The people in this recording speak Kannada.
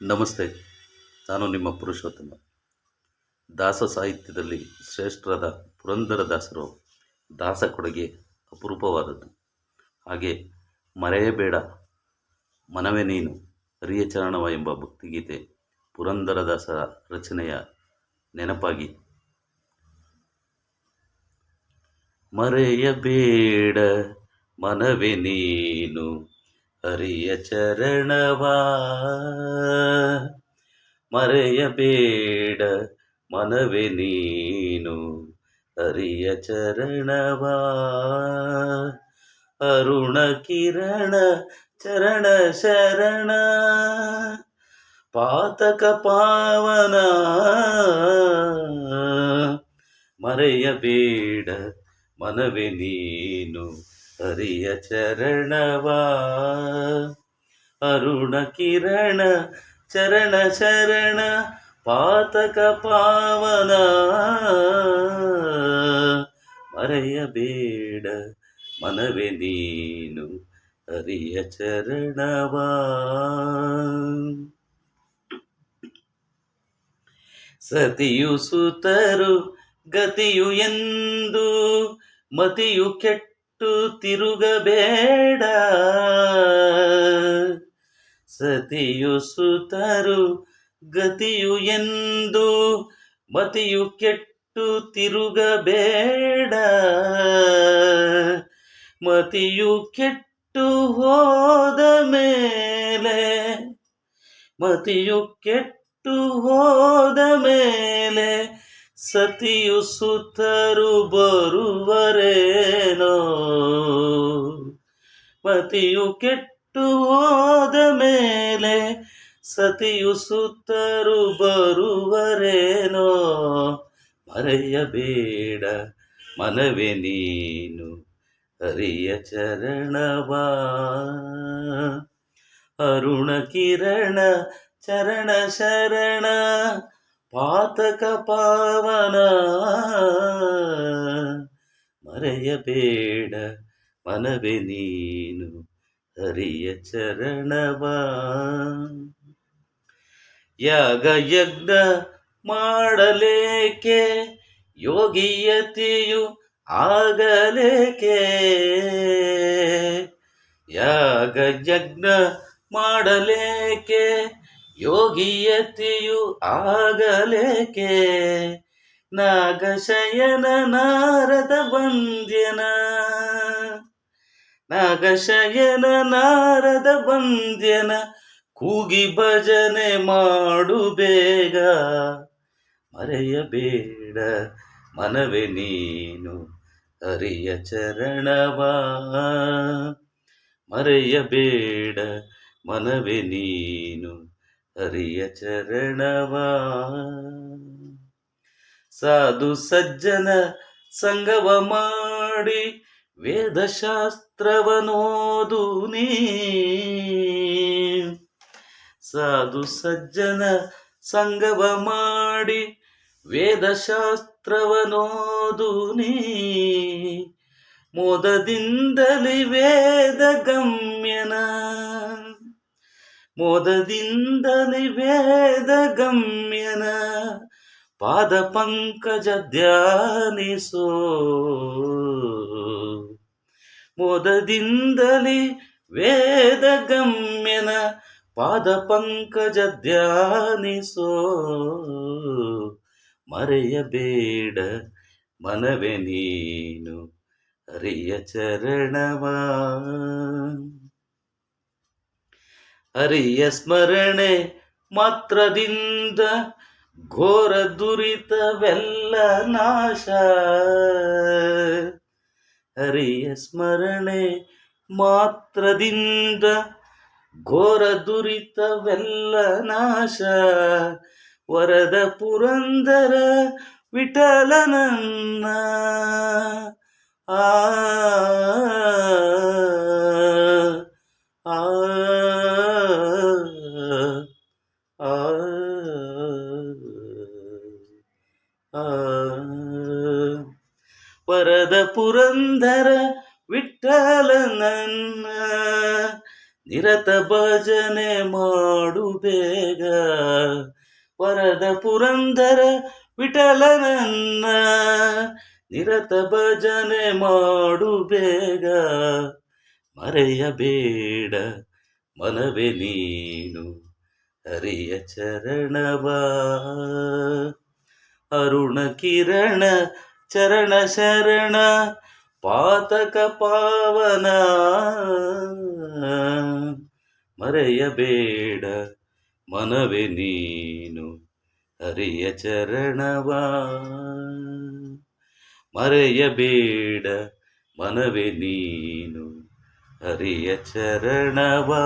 ನಮಸ್ತೆ, ನಾನು ನಿಮ್ಮ ಪುರುಷೋತ್ತಮ. ದಾಸ ಸಾಹಿತ್ಯದಲ್ಲಿ ಶ್ರೇಷ್ಠರಾದ ಪುರಂದರದಾಸರು ದಾಸ ಕೊಡುಗೆ ಅಪರೂಪವಾದದ್ದು. ಹಾಗೆ ಮರೆಯಬೇಡ, ಮನವೇ ನೀನು, ಹರಿಯ ಚರಣವ ಎಂಬ ಭಕ್ತಿಗೀತೆ ಪುರಂದರದಾಸರ ರಚನೆಯ ನೆನಪಾಗಿ. ಮರೆಯಬೇಡ, ಮನವೇ ನೀನು ಹರಿಯ ಚರಣವಾ. ಮರೆಯಬೇಡ ಮನವೇ ನೀನು ಹರಿಯ ಚರಣವಾ. ಅರುಣ ಕಿರಣ ಚರಣ ಶರಣ, ಪಾತಕ ಪಾವನ. ಮರೆಯಬೇಡ ಮನವೇ ನೀನು ಹರಿಯ ಚರಣವಾ. ಅರುಣ ಕಿರಣ, ಚರಣ ಶರಣ, ಪಾತಕ ಪಾವನ. ಮರೆಯಬೇಡ ಮನವೇ ನೀನು ಹರಿಯ ಚರಣವಾ. ಸತಿಯು ಸುತರು, ಗತಿಯು ಎಂದು, ಮತಿಯು ಕೆಟ್ಟು ತಿರುಗಬೇಡ. ಸತಿಯು ಸುತರು, ಗತಿಯು ಎಂದು ಮತಿಯು ಕೆಟ್ಟು ತಿರುಗಬೇಡ. ಮತಿಯು ಕೆಟ್ಟು ಹೋದ ಮೇಲೆ, ಮತಿಯು ಕೆಟ್ಟು ಹೋದ ಮೇಲೆ ಸತಿಯು ಸುತರು ಬರುವರೇನೋ? ಪತಿಯು ಕೆಟ್ಟು ಹೋದ ಮೇಲೆ ಸತಿಯು ಸುತ್ತರು ಬರುವರೇನೋ? ಮರೆಯಬೇಡ ಮನವೇ ನೀನು, ಹರಿಯ ಚರಣವಾ ಅರುಣ ಕಿರಣ, ಚರಣ ಶರಣ ಪಾತಕ ಪಾವನ ಮರೆಯಬೇಡ ಮನವೇ ನೀನು ಹರಿಯ ಚರಣವಾ. ಯಾಗ ಯಜ್ಞ ಮಾಡಲೇಕೆ, ಯೋಗಿಯತಿಯು ಆಗಲೇಕೆ? ಯಾಗ ಯಜ್ಞ ಮಾಡಲೇಕೆ ಯೋಗಿಯತಿಯು ಆಗಲೇಕೆ? ನಾಗಶಯನ ನಾರದ ಬಂದ್ಯನ ನಾಗಶಯನ ನಾರದ ಬಂದ್ಯನ ಕೂಗಿ ಭಜನೆ ಮಾಡು ಬೇಗ. ಮರೆಯಬೇಡ ಮನವೇ ನೀನು ಹರಿಯ ಚರಣವಾ. ಮರೆಯಬೇಡ ಮನವೇ ನೀನು ಹರಿಯ ಚರಣವಾ. ಸಾಧು ಸಜ್ಜನ ಸಂಗವ ಮಾಡಿ ವೇದಶಾಸ್ತ್ರವನೋದು ನೀ. ಸಾಧು ಸಜ್ಜನ ಸಂಗವ ಮಾಡಿ ವೇದಶಾಸ್ತ್ರವನೋದು ನೀ. ಮೋದದಿಂದಲಿ ವೇದ ಗಮ್ಯನ ಮೋದದಿಂದಲಿ ವೇದ ಗಮ್ಯನ ಪಾದ ಪಂಕಜ ಧ್ಯಾನಿಸೋ. ಮೋದದಿಂದಲಿ ವೇದ ಗಮ್ಯನ ಪಾದ ಪಂಕಜ ಧ್ಯಾನಿಸೋ. ಮರೆಯಬೇಡ ಮನವೇ ನೀನು, ಹರಿಯ ಚರಣವಾ. ಹರಿಯ ಸ್ಮರಣೆ ಮಾತ್ರದಿಂದ ಘೋರ ದುರಿತವೆಲ್ಲ ನಾಶ. ಹರಿಯ ಸ್ಮರಣೆ ಮಾತ್ರದಿಂದ ಘೋರ ದುರಿತವೆಲ್ಲ ನಾಶ. ವರದ ಪುರಂದರ ವಿಠಲನನ್ನ ಆ ಆ ವರದ ಪುರಂದರ ವಿಠಲನನ್ನ ನಿರತ ಭಜನೆ ಮಾಡು ಬೇಗ. ವರದ ಪುರಂದರ ವಿಠಲನನ್ನ ನಿರತ ಭಜನೆ ಮಾಡು ಬೇಗ. ಮರೆಯಬೇಡ ಮನವೇ ನೀನು ಹರಿಯ ಚರಣವಾ. ಅರುಣ ಕಿರಣ ಚರಣ ಶರಣ ಪಾತಕ ಪಾವನ. ಮರೆಯಬೇಡ ಮನವೇ ನೀನು ಹರಿಯ ಚರಣವ. ಮರೆಯಬೇಡ ಮನವೇ ನೀನು ಹರಿಯ ಚರಣವಾ.